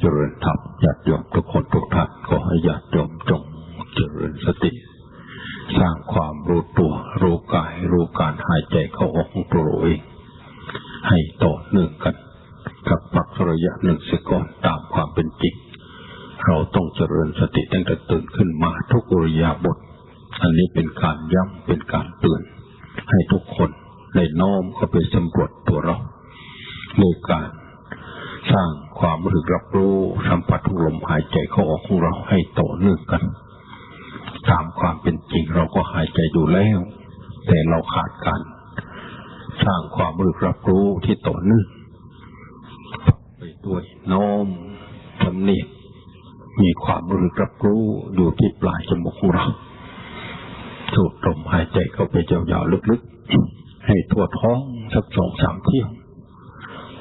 เจริญธรรมญาติโยมทุกคนทุกท่านขอให้ญาติโยมจงเจริญสติ สร้างความรู้ตัวรู้กายรู้การหายใจเข้าออกของตัวเองให้ต่อเนื่องกันกับปักระยะหนึ่งสิก่อนตามความเป็นจริง เราต้องเจริญสติตั้งแต่ตื่นขึ้นมาทุกอริยาบท อันนี้เป็นการย้ำเป็นการเตือน ให้ทุกคนได้น้อมเข้าไปสำรวจตัวเราโดยการสร้างความรู้สึกรับรู้สัมผัสทุกลมหายใจเขออกของเราให้ต่อเนื่องกัน ตามความเป็นจริงเราก็หายใจอยู่แล้ว แต่เราขาดการสร้างความรู้สึกรับรู้ที่ต่อเนื่องไปด้วยน้อมสำเนียกมีความรู้สึกรับรู้อยู่ที่ปลายจมูกของเราสูดลมหายใจเข้าไปยาวๆลึกๆ ให้ทั่วท้องสักสองสามเที่ยว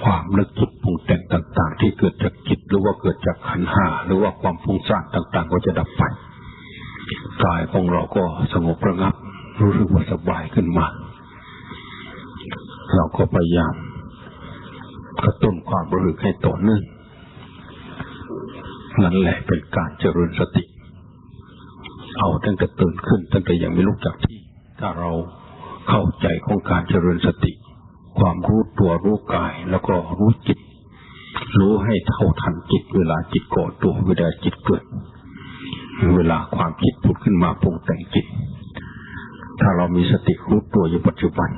ความนึกคิดปรุงแต่งต่าง ๆ ที่เกิดจากจิตหรือว่าเกิดจากขันห้าหรือว่าความฟุ้งซ่านต่าง ๆ ก็จะดับไปกายของเราก็สงบระงับ รู้สึกว่าสบายขึ้นมา เราก็พยายามกระตุ้นความรู้สึกให้ต่อเนื่องนั่นแหละเป็นการเจริญสติ เอาตั้งแต่ตื่นขึ้นตั้งแต่ยังไม่ลุกจากที่ ถ้าเราเข้าใจของการเจริญสติ ความรู้ตัวรู้กาย แล้วก็รู้จิต รู้ให้เท่าทันจิต เวลาจิตก่อตัวเวลาจิตเกิด เวลาความคิดผุดขึ้นมาปรุงแต่งจิต ถ้าเรามีสติรู้ตัวอยู่ปัจจุบัน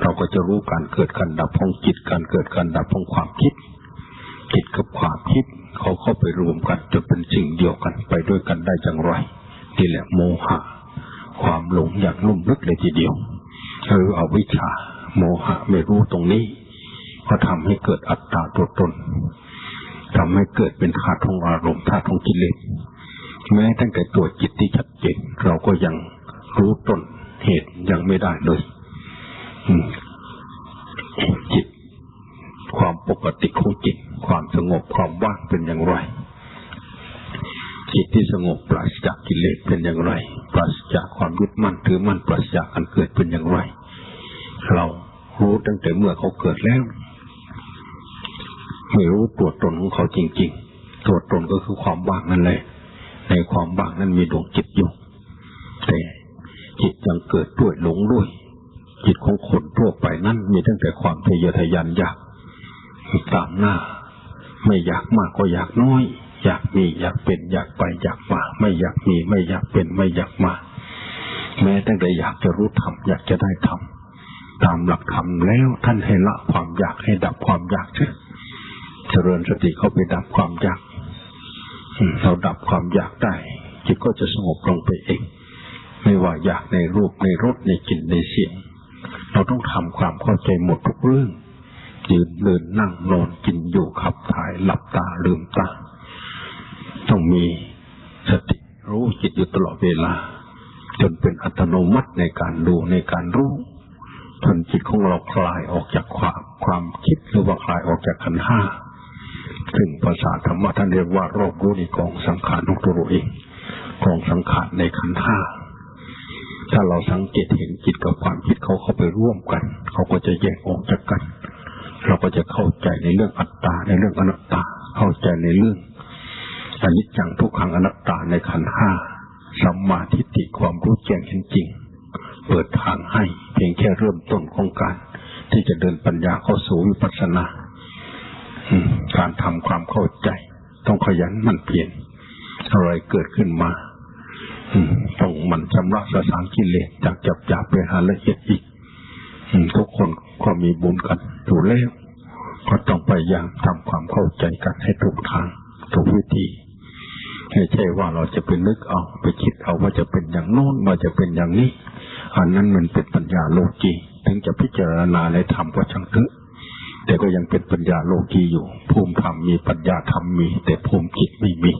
เราก็จะรู้การเกิดการดับของจิต การเกิดการดับของความคิด จิตกับความคิดเขาเข้าไปรวมกันจะเป็นสิ่งเดียวกันไปด้วยกันได้อย่างไรนี่แหละโมหะ ความหลงอย่างลุ่มลึกเลยทีเดียวหรืออวิชชา โมหะไม่รู้ตรงนี้ ก็ทำให้เกิดอัตตาตัวตนทำให้เกิดเป็นธาตุของอารมณ์ธาตุของกิเลสแม้ตั้งแต่ตัวจิตที่ชัดเจนเราก็ยังรู้ต้นเหตุยังไม่ได้เลยจิต ความปกติของจิต ความสงบความว่างเป็นอย่างไร จิตที่สงบปราศจากกิเลสเป็นอย่างไร ปราศจากความยึดมั่นถือมั่นปราศจากการเกิดเป็นอย่างไร เรา รู้ตั้งแต่เมื่อเขาเกิดแล้วไม่รู้ตัวตนของเขาจริง ๆ ตัวตนก็คือความว่างนั่นแหละ ในความว่างนั้นมีดวงจิตอยู่ แต่จิตยังเกิดด้วยหลงด้วย จิตของคนทั่วไปนั้นมีตั้งแต่ความทะเยอทะยานอยากตามหน้า ไม่อยากมากก็อยากน้อย อยากมีอยากเป็น อยากไปอยากมา ไม่อยากมีไม่อยากเป็นไม่อยากมา แม้ตั้งแต่อยากจะรู้ธรรมอยากจะได้ธรรม ตามหลักธรรมแล้วท่านให้ละความอยากให้ดับความอยากเถอะเจริญสติเข้าไปดับความอยากเราดับความอยากได้จิตก็จะสงบลงไปเอง ไม่ว่าอยากในรูปในรสในกลิ่นในเสียง เราต้องทำความเข้าใจหมดทุกเรื่อง ยืนเดินนั่งนอนกินอยู่ขับถ่ายหลับตาลืมตาต้องมีสติรู้จิตอยู่ตลอดเวลา จนเป็นอัตโนมัติในการดูในการรู้ จนจิตของเราคลายออกจากความความคิดหรือว่าคลายออกจากขันห้าซึ่งภาษาธรรมะท่านเรียกว่ารอบรู้ในกองสังขารของตัวเราเองกองสังขารในขันห้าถ้าเราสังเกตเห็นจิตกับความคิดเขาเข้าไปร่วมกัน เขาก็จะแยกออกจากกัน เราก็จะเข้าใจในเรื่องอัตตาในเรื่องอนัตตา เข้าใจในเรื่องอนิจจังทุกขังอนัตตาในขันห้าสัมมาทิฏฐิความรู้แจ้งเห็นจริง เปิดทางให้ เพียงแค่เริ่มต้นของการ ที่จะเดินปัญญาเข้าสู่วิปัสสนาการทำความเข้าใจ ต้องขยันมันเพียรอะไรเกิดขึ้นมาต้องมันชำระสสารกิเลสจากจับจับไปหาละเอียดอีกทุกคนก็มีบุญกันอยู่แล้วก็ต้องพยายามทำความเข้าใจกันให้ถูกทางถูกวิธีไม่ใช่ว่าเราจะไปนึกเอาไปคิดเอาว่าจะเป็นอย่างโน้นว่าจะเป็นอย่างนี้ อันนั้นมันเป็นปัญญาโลกีถึงจะพิจารณาในธรรมก็ช่างเถอะแต่ก็ยังเป็นปัญญาโลกีอยู่ ภูมิธรรมมีปัญญาธรรมมี แต่ภูมิจิตไม่มี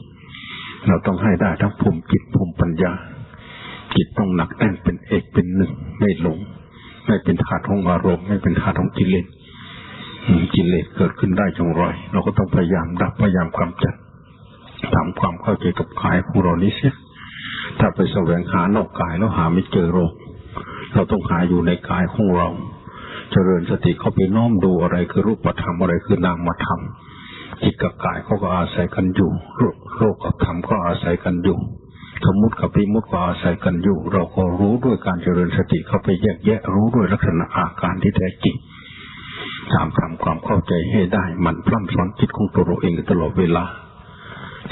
เราต้องให้ได้ทั้งภูมิจิตภูมิปัญญา จิตต้องหนักแน่นเป็นเอกเป็นหนึ่งไม่หลง ไม่เป็นธาตุของอารมณ์ไม่เป็นธาตุของกิเลสกิเลสเกิดขึ้นได้จงรอยเราก็ต้องพยายามดับพยายามความจัดทำความเข้าใจกับกายของเรานี้เสียถ้าไปแสวงหานอกกายแล้วหาไม่เจอโรค เราต้องหาอยู่ในกายของเรา เจริญสติเข้าไปน้อมดูอะไรคือรูปธรรมอะไรคือนามธรรมจิตกับกายเขาก็อาศัยกันอยู่โลกโลกกับธรรมก็อาศัยกันอยู่สมมติกับพิมุติก็อาศัยกันอยู่ เราก็รู้ด้วยการเจริญสติเข้าไปแยกแยะรู้ด้วยลักษณะอาการที่แท้จริงตามทำความเข้าใจให้ได้มันพร่ำสอนจิตของตัวเราเองตลอดเวลา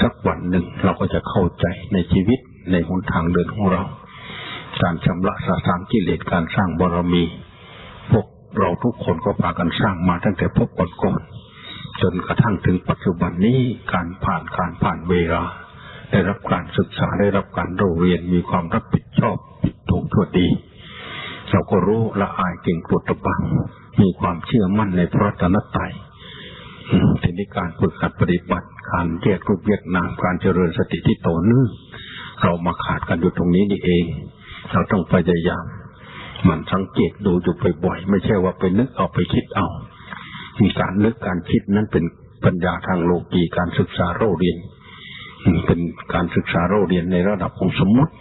สักวันหนึ่งเราก็จะเข้าใจในชีวิตในหนทางเดินของเรา การชำระสะสางกิเลสการสร้างบารมี พวกเราทุกคนก็พากันสร้างมาตั้งแต่พบก่อนๆจนกระทั่งถึงปัจจุบันนี้การผ่านการผ่านเวลาได้รับการศึกษาได้รับการเรียนมีความรับผิดชอบผิดถูกทั่วดี เราก็รู้ละอายเก่งกรดตะบังมีความเชื่อมั่นในพระตนตรัยทีนี้การฝึกหัดปฏิบัติการแยกรูปแยกนามการเจริญสติที่โตเนื่องเรามาขาดกันอยู่ตรงนี้นี่เอง เราต้องพยายาม มันสังเกตดูอยู่บ่อยๆไม่ใช่ว่าไปนึกเอาไปคิดเอามีการนึกการคิดนั้นเป็นปัญญาทางโลกีการศึกษาเรเรียน เป็นการศึกษาเรเรียนในระดับของสมมติ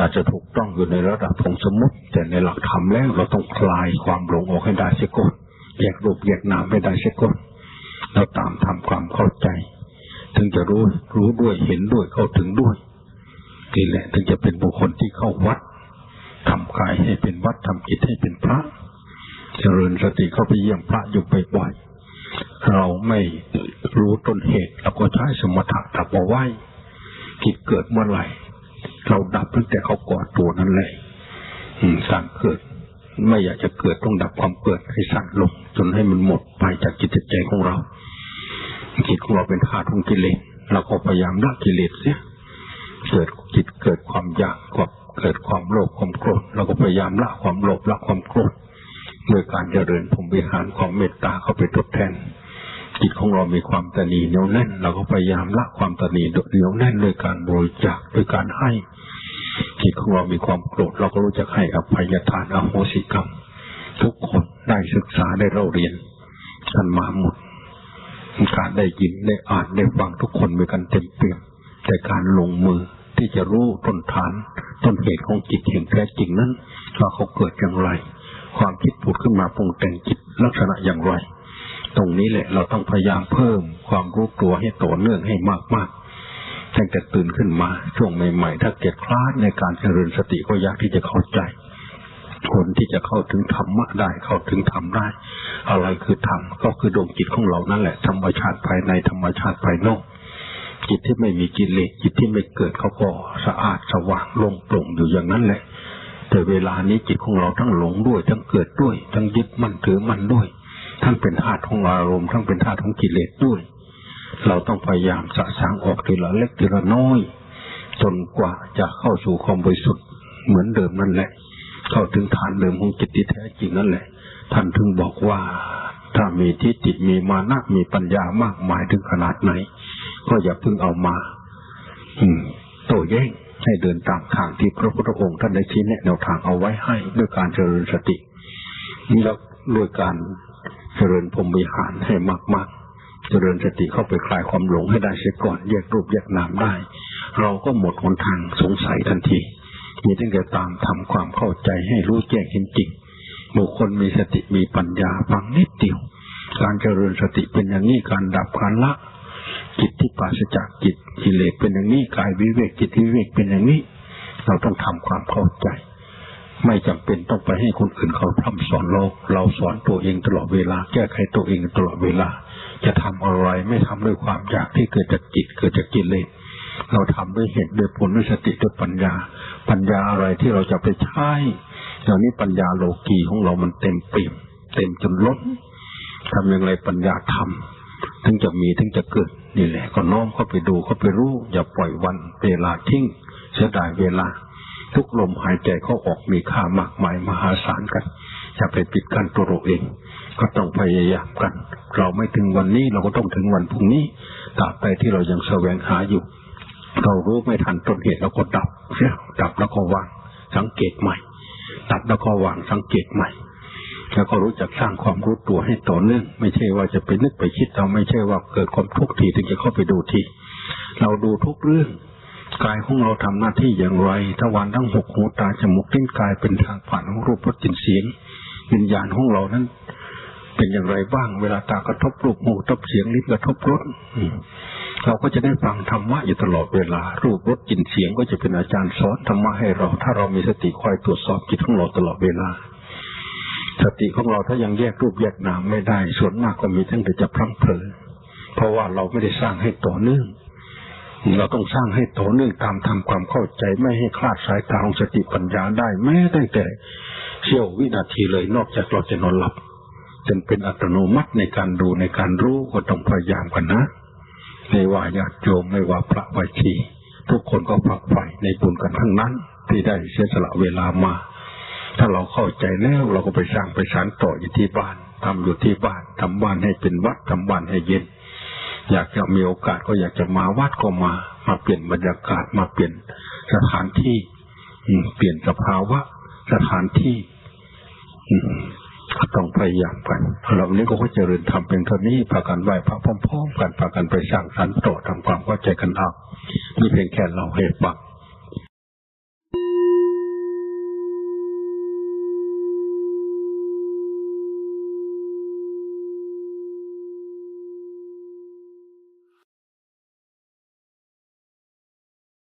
อาจจะถูกต้องอยู่ในระดับของสมมติ แต่ในหลักธรรมแล้วเราต้องคลายความหลงออกให้ได้เสียก่อนแยกรูปแยกนามไม่ได้เสียก่อนเราตามทำความเข้าใจ ถึงจะรู้รู้ด้วยเห็นด้วยเข้าถึงด้วย นี่แหละถึงจะเป็นบุคคลที่เข้าวัดทำกายให้เป็นวัดทำจิตให้เป็นพระ เจริญสติเข้าไปเยี่ยมพระอยู่บ่อยๆเราไม่รู้ต้นเหตุเราก็ใช้สมถะดับเอาไว้จิตเกิดเมื่อไหร่ เราดับตั้งแต่เขาก่อตัวนั้นเลยสั่งเกิด ไม่อยากจะเกิดต้องดับความเกิดให้สั่งลงจนให้มันหมดไปจากจิตใจของเรา จิตของเราเป็นธาตุของกิเลสเราก็พยายามละกิเลสเสีย เกิดจิตเกิดความอยากกดเกิดความโลภความโกรธเราก็พยายามละความโลภละความโกรธโดยการเจริญผมวิหารความเมตตาเข้าไปทดแทน จิตของเรามีความตนีเหนียวแน่น เราก็พยายามละความตนีเหนียวแน่นโดยการบริจาคโดยการให้ จิตของเรามีความโกรธเราก็รู้จักให้อภัยทานอโหสิกรรม ทุกคนได้ศึกษาได้เราเรียนกันมาหมดการได้ยินได้อ่านได้ฟังทุกคนมีกันเต็มเปี่ยม แต่การลงมือที่จะรู้ต้นฐาน ต้นเหตุของจิตแห่งแท้จริงนั้นว่าเขาเกิดอย่างไร ความคิดผุดขึ้นมาปรุงแต่งจิตลักษณะอย่างไร ตรงนี้แหละเราต้องพยายามเพิ่มความรู้ตัวให้ต่อเนื่องให้มากๆตั้งแต่ตื่นขึ้นมาช่วงใหม่ๆ ถ้าเกิดคลาดในการเจริญสติก็ยากที่จะเข้าใจคนที่จะเข้าถึงธรรมะได้เข้าถึงธรรมได้ อะไรคือธรรมก็คือดวงจิตของเรานั่นแหละธรรมชาติภายในธรรมชาติภายนอก จิตที่ไม่มีกิเลสจิตที่ไม่เกิดเขาก็สะอาดสว่างลงโปร่งอยู่อย่างนั้นแหละ แต่เวลานี้จิตของเราทั้งหลงด้วย ทั้งเกิดด้วย ทั้งยึดมั่นถือมั่นด้วย ทั้งเป็นธาตุของอารมณ์ทั้งเป็นธาตุของกิเลสด้วย เราต้องพยายามสะสางออกทีละเล็กทีละน้อย จนกว่าจะเข้าสู่ความบริสุทธิ์เหมือนเดิมนั่นแหละ เข้าถึงฐานเดิมของจิตที่แท้จริงนั่นแหละ ท่านถึงบอกว่าถ้ามีทิฏฐิมีมานะมีปัญญามากมายถึงขนาดไหน ก็อย่าเพิ่งเอามาอืมโต้แย้งให้เดินตามทางที่พระพุทธองค์ท่านได้ชี้แนะแนวทางเอาไว้ให้ด้วยการเจริญสติแล้วด้วยการเจริญพรมวิหารให้มากๆ เจริญสติเข้าไปคลายความหลงให้ได้เสียก่อนแยกรูปแยกนามได้ เราก็หมดหนทางสงสัยทันทีมีตั้งแต่ตามทำความเข้าใจให้รู้แจ้งเห็นจริงบุคคลมีสติมีปัญญาฟังนิดเดียว การเจริญสติเป็นอย่างนี้การดับการละ จิตที่ปราศจากจิตกิเลสเป็นอย่างนี้กายวิเวกจิตวิเวกเป็นอย่างนี้ เราต้องทำความเข้าใจ ไม่จำเป็นต้องไปให้คนอื่นเขาพร่ำสอนเราเราสอนตัวเองตลอดเวลา แก้ไขตัวเองตลอดเวลา จะทำอะไรไม่ทำด้วยความอยากที่เกิดจากจิตเกิดจากกิเลสเราทำด้วยเหตุด้วยผลด้วยสติด้วยปัญญา ปัญญาอะไรที่เราจะไปใช้ตอนนี้ปัญญาโลกีของเรามันเต็มเปี่ยมเต็มจนล้นทำอย่างไรปัญญาทำถึงจะมีถึงจะเกิด นี่แหละก็น้อมเข้าไปดูเข้าไปรู้ อย่าปล่อยวันเวลาทิ้งเสียดายเวลา ทุกลมหายใจเข้าออกมีค่ามากมายมหาศาลกันอย่าไปปิดกั้นตัวเราเอง ก็ต้องพยายามกัน เราไม่ถึงวันนี้เราก็ต้องถึงวันพรุ่งนี้ตราบใดที่เรายังแสวงหาอยู่ เรารู้ไม่ทันต้นเหตุเราก็ดับเสียดับแล้วก็วางสังเกตใหม่ดับแล้วก็วางสังเกตใหม่ แล้วก็รู้จักสร้างความรู้ตัวให้ต่อเนื่อง ไม่ใช่ว่าจะไปนึกไปคิดเราไม่ใช่ว่าเกิดความทุกข์ทีถึงจะเข้าไปดูทีเราดูทุกเรื่องกายของเราทำหน้าที่อย่างไรทวารทั้งหกหูตาจมูกลิ้นกายเป็นทางผ่านของรูปรสกลิ่นเสียงวิญญาณของเรานั้น เป็นอย่างไรบ้าง เวลาตากระทบรูปหูกระทบเสียงลิ้นกระทบรสเราก็จะได้ฟังธรรมะอยู่ตลอดเวลา รูปรสกลิ่นเสียงก็จะเป็นอาจารย์สอนธรรมะให้เรา ถ้าเรามีสติคอยตรวจสอบจิตของเราตลอดเวลา สติของเราถ้ายังแยกรูปแยกนามไม่ได้ ส่วนมากก็มีทั้งแต่จะพลั้งเผลอเพราะว่าเราไม่ได้สร้างให้ต่อเนื่อง เราต้องสร้างให้ต่อเนื่องตามทำความเข้าใจไม่ให้คลาดสายตาของสติปัญญาได้แม้ตั้งแต่เสี้ยววินาทีเลยนอกจากเราจะนอนหลับจนเป็นอัตโนมัติในการดูในการรู้ก็ต้องพยายามกันนะไม่ว่าญาติโยมไม่ว่าพระวัชีทุกคนก็ฝักใฝ่ในบุญกันทั้งนั้น ที่ได้เสียสละเวลามา ถ้าเราเข้าใจแล้วเราก็ไปสร้างไปสานต่ออยู่ที่บ้านทำอยู่ที่บ้านทำบ้านให้เป็นวัดทำบ้านให้เย็น อยากจะมีโอกาสก็อยากจะมาวัดก็มา มาเปลี่ยนบรรยากาศมาเปลี่ยนสถานที่อืเปลี่ยนสภาวะสถานที่อืมก็ต้องพยายามกันเราวันนี้ก็เจริญทำเป็นเท่านี้พากันไหว้พระพร้อมๆกันพากันไปสร้างสรรค์ต่อทำความเข้าใจกันเอานี่เพียงแค่เราให้ฟัง